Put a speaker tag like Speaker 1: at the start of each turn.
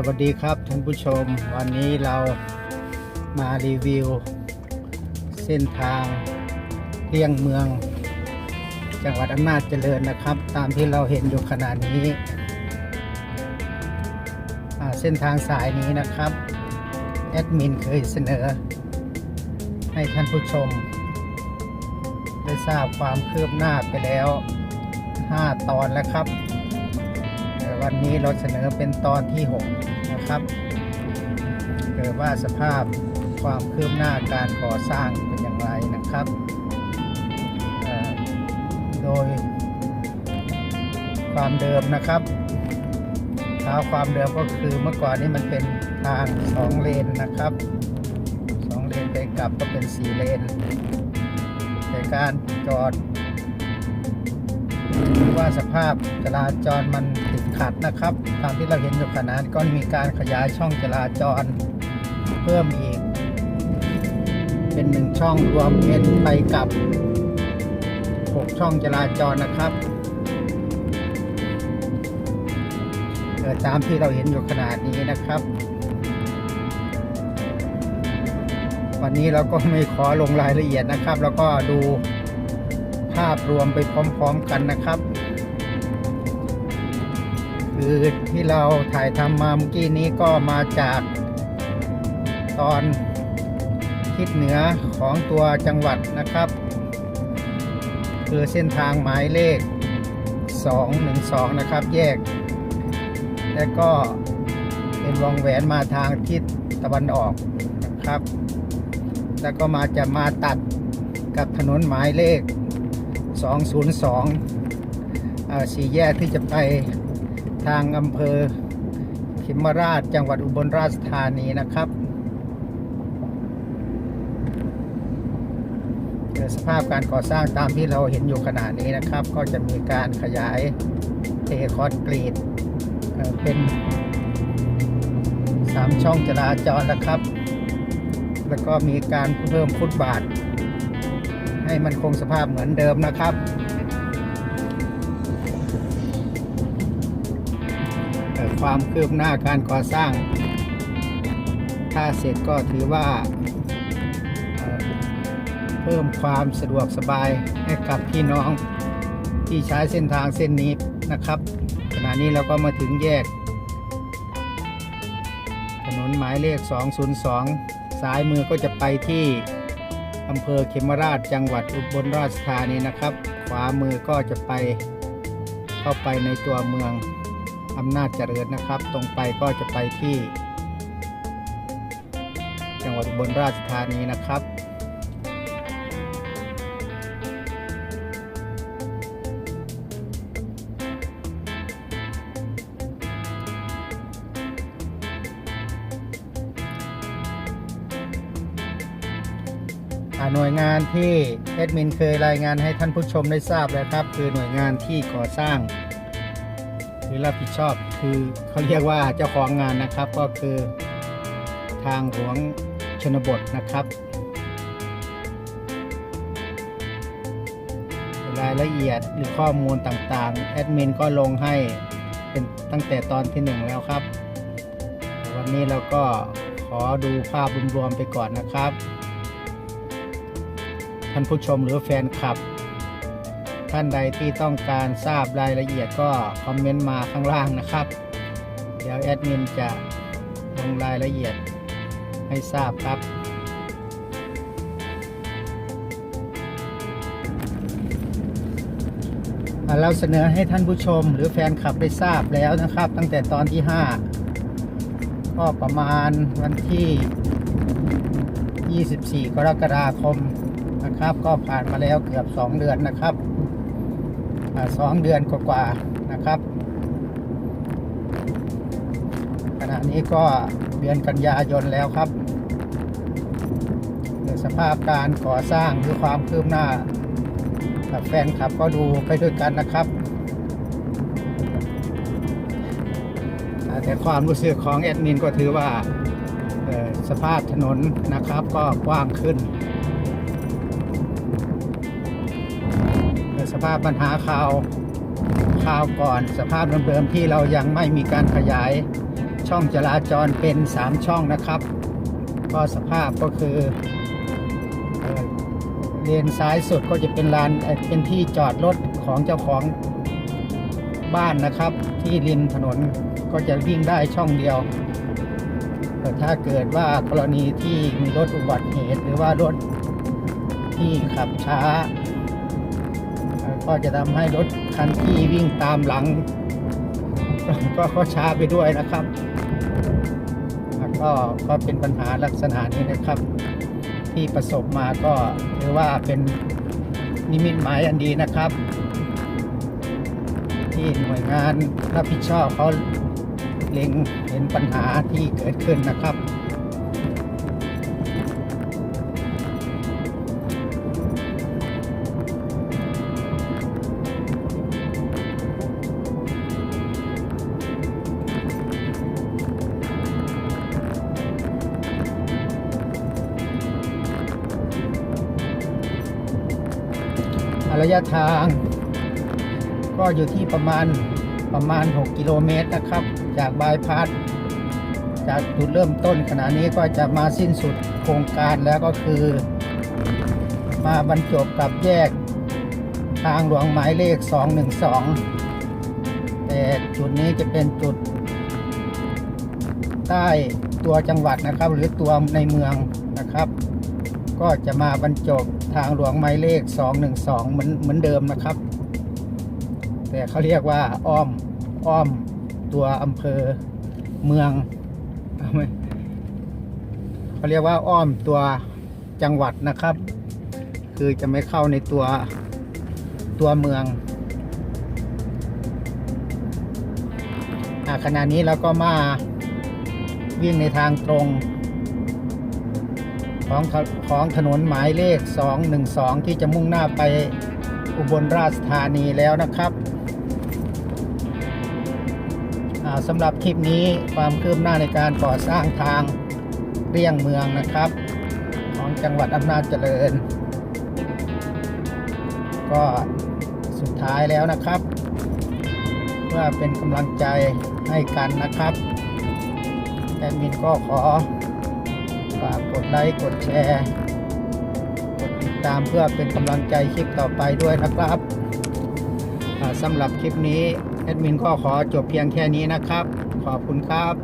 Speaker 1: สวัสดีครับท่านผู้ชม วันนี้เรามารีวิว เส้นทางเลี่ยงเมือง จังหวัดอำนาจเจริญนะครับ ตามที่เราเห็นอยู่ขณะนี้ เส้นทางสายนี้นะครับ แอดมินเคยเสนอ ให้ท่านผู้ชม ได้ทราบความคืบหน้าไปแล้ว 5 ตอนแล้วครับ วันนี้เราเสนอเป็นตอนที่ 6 นะครับเกิดว่าสภาพความคืบหน้าการก่อสร้างเป็นอย่างไรนะครับ โดยความเดิมนะครับเท้าความเดิมก็คือเมื่อก่อนนี้มันเป็นทางสองเลนนะครับสองเลนไปกลับก็เป็นสี่เลนแต่การจอดว่าสภาพจราจรมัน ขัดนะครับ ตามที่เราเห็นอยู่ขณะนี้ก็มีการขยายช่องจราจร เพิ่มอีก เป็นหนึ่งช่องรวมเป็นไปกับ6ช่องจราจรนะครับตามที่เราเห็นอยู่ขนาดนี้นะครับ วันนี้เราก็ไม่ขอลงรายละเอียดนะครับ แล้วก็ดูภาพรวมไปพร้อม ๆ กันนะครับ คือที่เราถ่ายทำมาเมื่อกี้นี้ก็มาจากตอนทิศเหนือของตัวจังหวัดนะครับ คือเส้นทางหมายเลข 212 นะครับ แยก และก็เป็นวงแหวนมาทางทิศตะวันออกนะครับ แล้วก็มาจะมาตัดกับถนนหมายเลข 202อ่าสี่แยกที่จะไป ทางอำเภอขิมราชจังหวัดอุบลราชธานีนะครับสภาพการก่อสร้างตามที่เราเห็นอยู่ขณะนี้นะครับ ก็จะมีการขยายเทคอนกรีตเป็น3ช่องจราจรแล้วครับ แล้วก็มีการเพิ่มฟุตบาท ให้มันคงสภาพเหมือนเดิมนะครับ ความคืบหน้าการก่อสร้าง ถ้าเสร็จก็ถือว่าเอ่อเพิ่มความสะดวกสบายให้กับพี่น้องที่ใช้เส้นทางเส้นนี้นะครับ ขณะนี้เราก็มาถึงแยก ถนนหมายเลข 202ซ้ายมือก็จะไปที่อำเภอเขมราชจังหวัดอุบลราชธานีนะครับ ขวามือก็จะไปเข้าไปในตัวเมือง อำนาจเจริญนะครับ ตรงไปก็จะไปที่ จังหวัดอุบลราชธานีนะครับหน่วยงานที่แอดมินเคยรายงานให้ท่านผู้ชมได้ทราบแล้วครับ คือหน่วยงานที่ก่อสร้าง รือรับผิดชอบคือเขาเรียกว่าเจ้าของงานนะครับก็คือทางหลวงชนบทนะครับ รายละเอียดหรือข้อมูลต่างๆ แอดมินก็ลงให้เป็นตั้งแต่ตอนที่หนึ่งแล้วครับ วันนี้เราก็ขอดูภาพรวมๆไปก่อนนะครับ ท่านผู้ชมหรือแฟนคลับ ท่านใดที่ต้องการทราบรายละเอียดก็คอมเมนต์มาข้างล่างนะครับ เดี๋ยวแอดมินจะลงรายละเอียดให้ทราบครับเราเสนอให้ท่านผู้ชมหรือแฟนคลับได้ทราบแล้วนะครับ ตั้งแต่ตอนที่ 5 ก็ประมาณวันที่ 24 กรกฎาคมนะครับ ก็ผ่านมาแล้วเกือบ 2 เดือนนะครับ สองเดือนกว่าๆนะครับ ขณะนี้ก็เดือนกันยายนแล้วครับในสภาพการก่อสร้างหรือความคืบหน้ากับแฟนคลับก็ดูไปด้วยกันนะครับ แต่ความรู้สึกของแอดมินก็ถือว่าสภาพถนนนะครับก็กว้างขึ้น ภาพปัญหาข่าวข่าวก่อน สภาพเดิมๆที่เรายังไม่มีการขยายช่องจราจรเป็น 3 ช่องนะครับ ก็สภาพก็คือเลนซ้ายสุดก็จะเป็นลานเป็นที่จอดรถของเจ้าของบ้านนะครับ ที่ริมถนนก็จะวิ่งได้ช่องเดียวแต่ถ้าเกิดว่ากรณีที่มีรถอุบัติเหตุหรือว่ารถที่ขับช้า ก็จะทำให้รถคันที่วิ่งตามหลัง ก็ก็ช้าไปด้วยนะครับ ก็ก็เป็นปัญหาลักษณะนี้นะครับ ที่ประสบมาก็ถือว่าเป็นนิมิตหมายอันดีนะครับ ที่หน่วยงานรับผิดชอบเขาเล็งเห็นปัญหาที่เกิดขึ้นนะครับ ระยะทาง ก็อยู่ที่ประมาณประมาณ 6 กิโลเมตรนะครับ จากบายพาสจากจุดเริ่มต้นขณะนี้ก็จะมาสิ้นสุดโครงการแล้วก็คือ มาบรรจบกับแยกทางหลวงหมายเลข 212 แต่จุดนี้จะเป็นจุด ใต้ตัวจังหวัดนะครับ หรือตัวในเมืองนะครับ ก็จะมาบรรจบทางหลวงหมายเลข 212 เหมือนเหมือนเดิมนะครับ แต่เขาเรียกว่าอ้อมอ้อมตัวอำเภอเมืองเขาเรียกว่าอ้อมตัวจังหวัดนะครับ คือจะไม่เข้าในตัวตัวเมืองอขณะนี้เราก็มาวิ่งในทางตรง ของของถนนหมายเลข 212 ที่จะมุ่งหน้าไปอุบลราชธานีแล้วนะครับสำหรับคลิปนี้ความคืบหน้าในการก่อสร้างทางเลี่ยงเมืองนะครับ ของจังหวัดอำนาจเจริญ ก็สุดท้ายแล้วนะครับ เพื่อเป็นกำลังใจให้กันนะครับแอดมินก็ขอ ฝากกดไลค์ กดแชร์ กดติดตามเพื่อเป็นกำลังใจคลิปต่อไปด้วยนะครับสำหรับคลิปนี้แอดมินก็ขอจบเพียงแค่นี้นะครับ ขอบคุณครับ